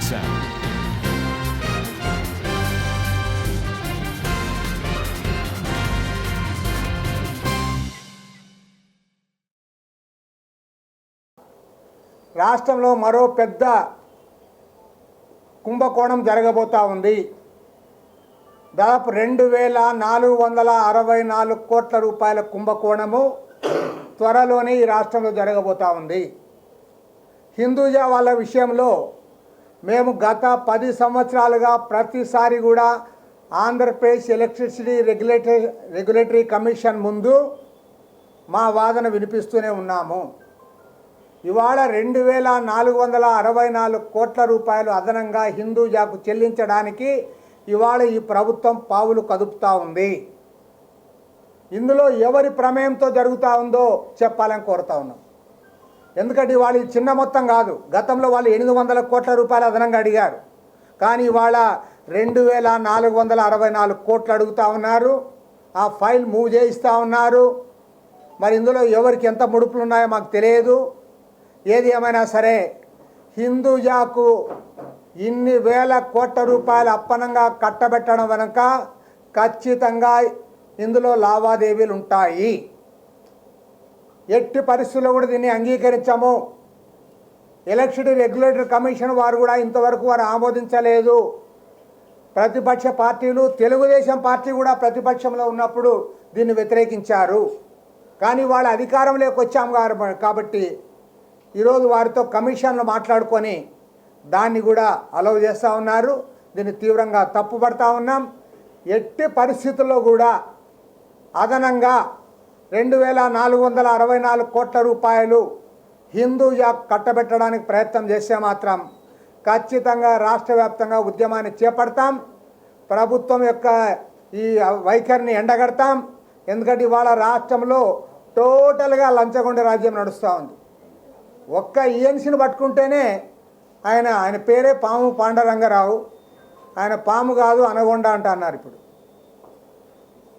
sound. రాష్ట్రంలో మరో పెద్ద కుంభకోణం జరగబోతా ఉంది దాదాపు రెండు వేల నాలుగు వందల అరవై నాలుగు కోట్ల రూపాయల కుంభకోణము త్వరలోనే ఈ రాష్ట్రంలో జరగబోతా ఉంది హిందూజా వాళ్ళ విషయంలో మేము గత పది సంవత్సరాలుగా ప్రతిసారి కూడా Andhra Pradesh electricity regulatory regulatory commission ముందు మా వాదన వినిపిస్తూనే ఉన్నాము. ఇవాళ రెండు వేల నాలుగు వందల అరవై నాలుగు కోట్ల రూపాయలు అదనంగా హిందూజాకు చెల్లించడానికి ఇవాళ ఈ ప్రభుత్వం పావులు కదుపుతూ ఉంది. ఇందులో ఎవరి ప్రమేయంతో జరుగుతూ ఉందో చెప్పాలని కోరుతా ఉన్నాం. ఎందుకంటే వాళ్ళు చిన్న మొత్తం కాదు. గతంలో వాళ్ళు ఎనిమిది వందల కోట్ల రూపాయలు అదనంగా అడిగారు. కానీ వాళ్ళ రెండు వేల నాలుగు వందల అరవై నాలుగు కోట్లు అడుగుతూ ఉన్నారు. ఆ ఫైల్ మూవ్ చేయిస్తూ ఉన్నారు. మరి ఇందులో ఎవరికి ఎంత ముడుపులు ఉన్నాయో మాకు తెలియదు. ఏది ఏమైనా సరే హిందూజాకు ఇన్ని వేల కోట్ల రూపాయలు అప్పనంగా కట్టబెట్టడం వెనుక ఖచ్చితంగా ఇందులో లావాదేవీలు ఉంటాయి. ఎట్టి పరిస్థితుల్లో కూడా దీన్ని అంగీకరించాము. ఎలక్షన్ రెగ్యులేటరీ కమిషన్ వారు కూడా ఇంతవరకు వారు ఆమోదించలేదు. ప్రతిపక్ష పార్టీలు తెలుగుదేశం పార్టీ కూడా ప్రతిపక్షంలో ఉన్నప్పుడు దీన్ని వ్యతిరేకించారు. కానీ వాళ్ళు అధికారంలోకి వచ్చాము గారు- కాబట్టి ఈరోజు వారితో కమిషన్లు మాట్లాడుకొని దాన్ని కూడా అలౌ చేస్తూ ఉన్నారు. దీన్ని తీవ్రంగా తప్పుపడతా ఉన్నాం. ఎట్టి పరిస్థితుల్లో కూడా అదనంగా రెండు వేల నాలుగు వందల అరవై నాలుగు కోట్ల రూపాయలు హిందూ యాప్ కట్టబెట్టడానికి ప్రయత్నం చేస్తే మాత్రం ఖచ్చితంగా రాష్ట్ర వ్యాప్తంగా ఉద్యమాన్ని చేపడతాం. ప్రభుత్వం యొక్క ఈ వైఖరిని ఎండగడతాం. ఎందుకంటే ఇవాళ రాష్ట్రంలో టోటల్గా లంచగొండ రాజ్యం నడుస్తూ ఉంది. ఒక్క ఈఎన్సీని పట్టుకుంటేనే ఆయన ఆయన పేరే పాము పాండరంగరావు. ఆయన పాము కాదు అనగొండ అంట అన్నారు ఇప్పుడు.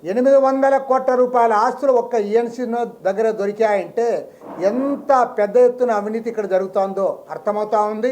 ఎనిమిది వందల కోట్ల రూపాయల ఆస్తులు ఒక్క ఈఎన్సీ దగ్గర దొరికాయంటే ఎంత పెద్ద ఎత్తున అవినీతి ఇక్కడ జరుగుతోందో అర్థమవుతా ఉంది.